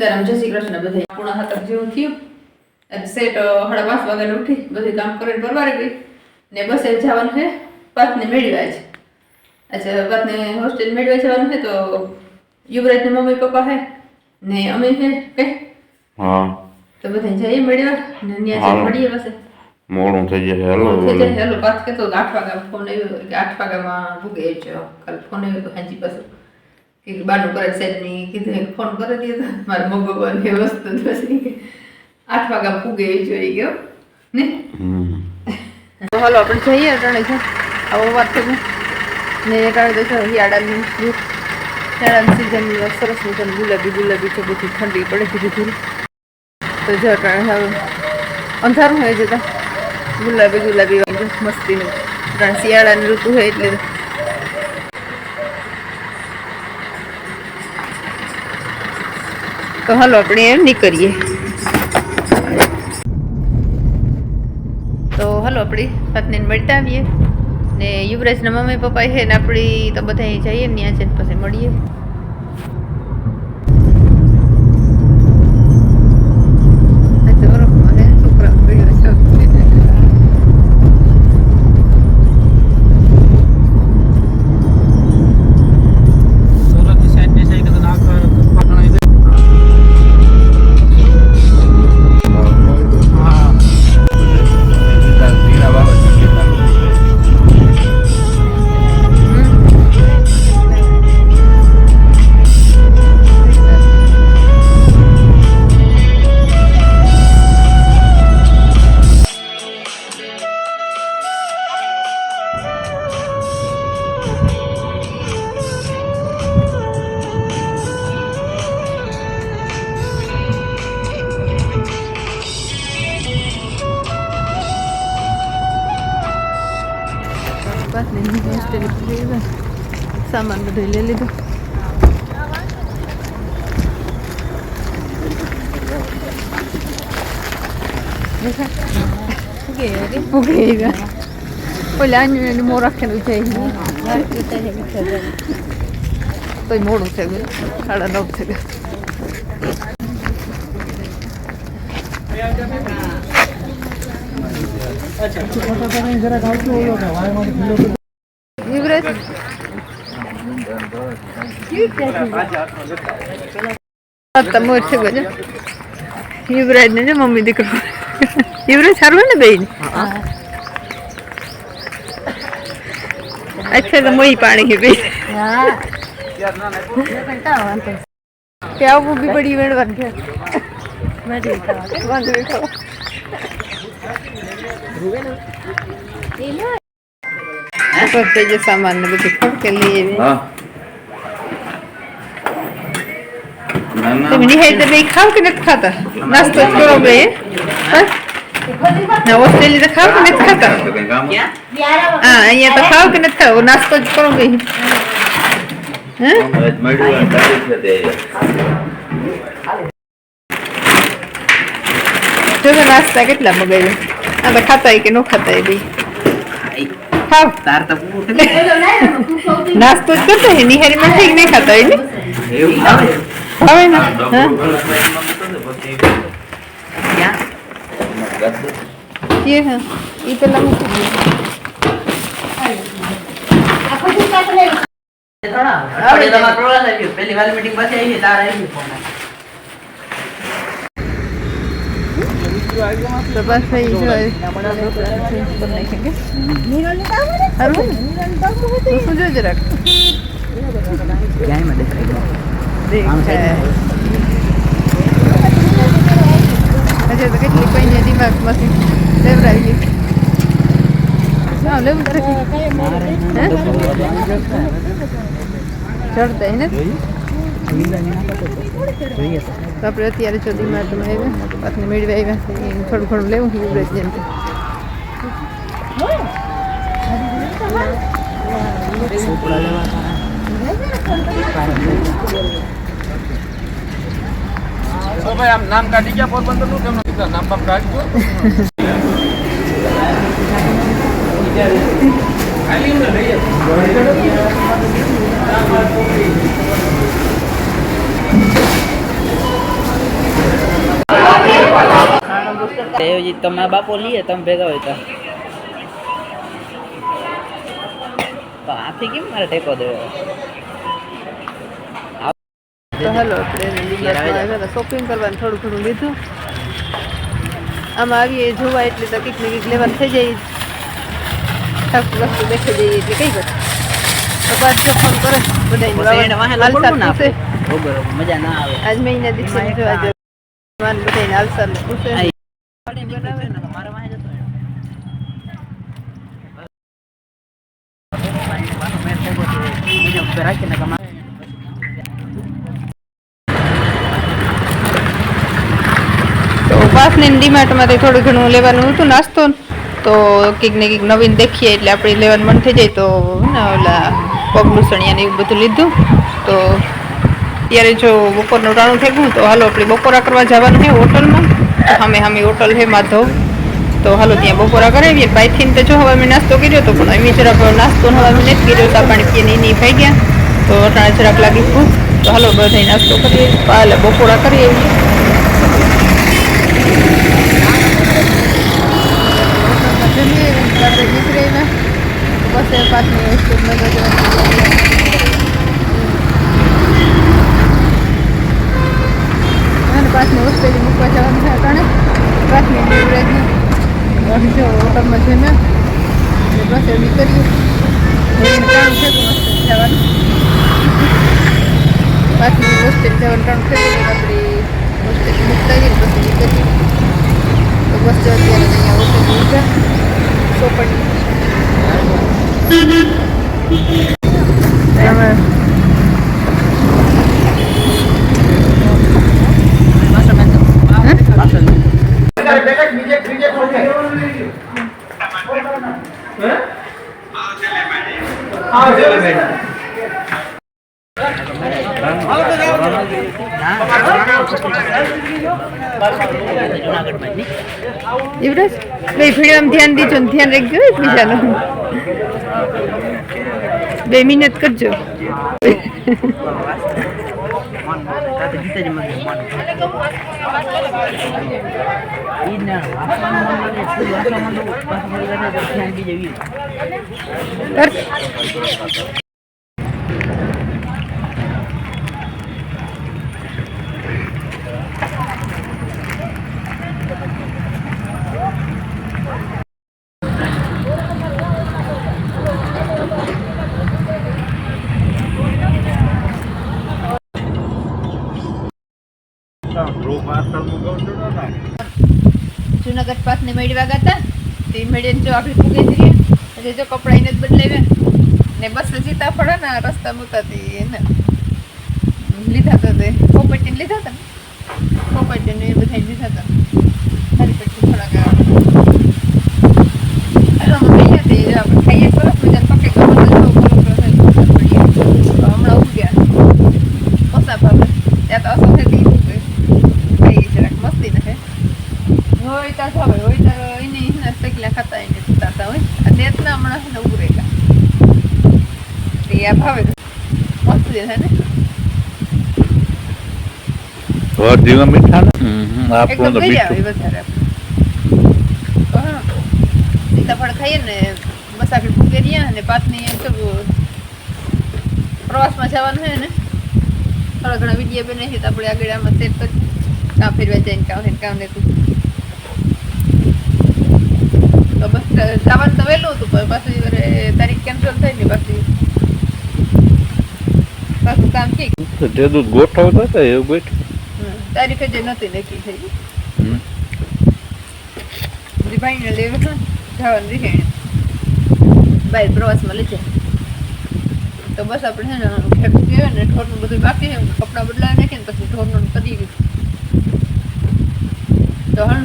સીતારામ જય શ્રી કૃષ્ણ બધે પૂર્ણ હાથક જેવું થયું. અને સેટ સાડા પાંચ વાગે ઉઠી બધું કામ કરીને પરવારી ગઈ. ને બસ એ જવાનું છે. પાથને મેળવ્યા છે. અચ્છા પાથને હોસ્ટેલ મેળવ્યા જવાનું છે તો યુવરાજની મમ્મી પપ્પા હે. ને અમે છે કે? હા. તો બધા જઈએ મળ્યા ને ત્યાં મળીએ પાસે મોડું થઈ જશે હેલો. હેલો પાથ કે તો આઠ વાગ્યા ફોન આવ્યો. કે આઠ વાગ્યામાં ભૂગે છો. કાલ ફોન આવ્યો તો હાજી પાછું કે બાનું કરે સાહેબની કીધું ફોન કરી દીધો મારે મગો એ વસ્તુ પછી આઠ વાગ્યા ફૂગે એ જોઈ ગયો. ને? તો હાલો આપણે જઈએ અટાણે છે આવો વાત થયું ને અટાણે તો છે હિયાડાની ફ્રૂટ હિયાડાની સિઝન સરસ મજાની. ગુલાબી ગુલાબી છે બધી ઠંડી પડે ધીરે ધીરે તો જો અટાણે હવે અંધારું હોય જતા. ગુલાબી ગુલાબી મસ્તી મસ્તીનું. કારણ શિયાળાની ઋતુ હોય એટલે તો હાલો આપણે એમ નીકળીએ તો હાલો આપણી પત્નીને મળતા આવીએ ને યુવરાજના મમ્મી પપ્પા છે ને આપણી તો બધા જઈએ ને ત્યાં છે પછી મળીએ. પત્નીની હોસ્ટેલ ઉપર આવ્યા. સામાન બધું લઈ લીધું ઉગે આવ્યા ઓલા આન્યું એનું મોં રાખેલું છે તોય મોડું છે બેન. સાડા નવ છે બેન. જરાક આવતું ઓલો કે વાયમાંથી કિલો યુવરાજ ને મમ્મી દીકરો યુવરાજ સારું ને બેન અચ્છા. તો મોઈ પાણી બેન આવું બી બડી વેણવાનું છે બધે જે સામાન ને બધું ખડકે લઈ આવી હા. ના ના. તમે નિહાળ બે ખાવ કે નથી ખાતા? નાસ્તો જ કરો બે? ના ઓસ્ટ્રેલિયા તો ખાવ કે નથી ખાતા? હા અહીંયા તો ખાવ કે નથી ખાવ નાસ્તો જ કરો બે હે આજ મળ્યું અને તારીખ છે તે જો તો નાસ્તા કેટલા મગાવ્યા? આ તો ખાતા કે ન ખાતા હોય બે ખાવ. તાર તો નાસ્તો જ કરતા હોય નિહારીમાં ઠીક નહીં ખાતા હોય ને? એવું આવે હવે ને? આ હા? ડોક્ટર પેલા ફ્લાઇટમાં મૂકો ને પછી ક્યાં એ હા એ પેલા મૂકી દઈએ આપણે તમારે પ્રવાસ આવ્યો પહેલી વાર મીટિંગ પછી આવી તાર આવી ફોન તો બસ થઈ તો શું જોઈ જરાક? ક્યાંય દેખાય. તો કેટલી પૈને દિમાગમાંથી લેવડાવી હા લેવું છે ચડતા જોઈએ તો આપણે અત્યારે જો દિમાગમાં આવ્યા પાકને મેળવી આવ્યા છે થોડું ઘણું લેવું યુવરાજ જેમ કે ચોપડા લેવા તો ભાઈ આમ નામ કાઢી ગયા પોરબંદરનું કેમનું કીધું નામ બાપ કાઢજો દેવજી તમારા બાપો લઈએ તમે ભેગા હોય તો. તો આથી કેમ મારે ટેકો દેવો? તો હાલો આપણે ડીમાર્ટમાં આવ્યા શોપિંગ કરવાનું થોડું ઘણું લીધું. આમાં આવીએ જોવા એટલે તો કંઈક ને કંઈક લેવાનું થઈ જાય. થાક વસ્તુ દેખાઈ જઈએ એટલે કઈ વાત તો બાદ જો ફોન કરે પછી એને વાહે બધાને લપડવું ના પૂછે. આપણે. બરોબર મજા ના આવે. આજ મહિના દિવસે જોવા જો માન બધાને હાલસાલ ને પૂછે રાખીને કે મારે તો પાસની ડીમાર્ટમાંથી થોડું ઘણું લેવાનું હતું, નાસ્તો તો કંઈક ને કંઈક નવીન દેખીએ એટલે આપણે લેવાનું મન થઈ જાય તો ઓલા પગલુસણિયા ને એવું બધું લીધું. તો ત્યારે જો બપોરનું ટાણું થઈ ગયું તો હાલો આપણે બપોરા કરવા જવાનું છે હોટલમાં. સામે સામે હોટલ છે માધવ. તો હાલો ત્યાં બપોરા કરાવીએ. બાયથી તો જો હવે મેં નાસ્તો કર્યો તો પણ એમની જરાક નાસ્તો હવે મેં નથી કર્યો હતા પાણી પીએ નહીં ભાઈ ગયા. તો અટાણે જરાક લાગી ભૂખ તો હાલો બધા નાસ્તો કરીએ. હાલે બપોરા કરીએ. બસ એ પાછની વસ્તુ અને પાછની વસ્તુ એની મૂકવા જવાનું છે અટાણે પાછની નીકળે છે હોટલમાં જઈને અને બસ એ નીકળીએ છે તો જવાનું. પાછની વસ્તુ જવાનું કામ છે આપણે હોસ્ટેલ મૂકતા જઈએ બસ પછી નીકળીએ. તો બસ જો અત્યારે અહીંયા હોટલ લીધા ચોપડી એમાં પાછો મેળ તો- પાછો મેળ. જુનાગઢમાં જ નહીં? યુવરાજ બે ભીડમાં ધ્યાન દીજો ને ધ્યાન રાખજો એકબીજાનું. બે મહેનત કરજો. રાતે ગીતાજી માં ગયા, મોન. ઈ જ ને, વાંચવાનું મન લાગે, એટલું વાંચવા માંડું, પાછું ફરી વળે તો ધ્યાન બીજે વી. કર જુનાગઢ પાસ ને મેળવા ગયા તે મેળીને જો આપણે જઈએ. એટલે જો કપડા એને જ બદલાવ્યા. ને બસ જીતા પડે ને રસ્તા મૂતા એને. લીધા હતા તે. પોપટીને લીધા હતા ને? પોપટીને એ બધા લીધા હતા. મારી પછી થોડાક આપણે પકડી ગયો તો જો બોલો બોલો થાય તો પડીએ. તો હમણાં ઉગ્યા ઓસા ભાવે ત્યાં તો અસર થઈ ગઈ ખાઈ જરાક મસ્તી નથી હોય તાર ભાવે હોય તાર એની એના સકલા ખાતા એને સુતાતા હોય આ દેતના હમણાં છે ને ઉભરેલા તે આ ભાવે મસ્ત છે ને? જીવા મીઠા ને? એકદમ ગઈ આવે વધારે તો હા સીતાફળ ખાઈએ ને આપણે ફૂગે રહ્યા અને એમ તો પ્રવાસમાં જવાનું હોય ને થોડા ઘણા વીડિયો બને છે તો આપણે આગળ આમાં સેટ કરી કાં ફેરવા જઈને કામ ને કાં લેતું તો બસ જવાનું તો વહેલું હતું પણ પાછું તારીખ કેન્સલ થઈ ને પાછી પાછું કામ ઠીક તે તો ગોઠવતા હતા એવું બેઠું હમ, તારીખ નહોતી નક્કી થઈ. ભાઈને લેવું જવાનું રહે બહાર પ્રવાસમાં લઈ જાય તો બસ આપણે છે ને કહેવાય ને ઢોરનું બધું બાકી કપડા કપડાં બદલાવી નાખીએ ને પછી ઢોરનું કરી તો હણ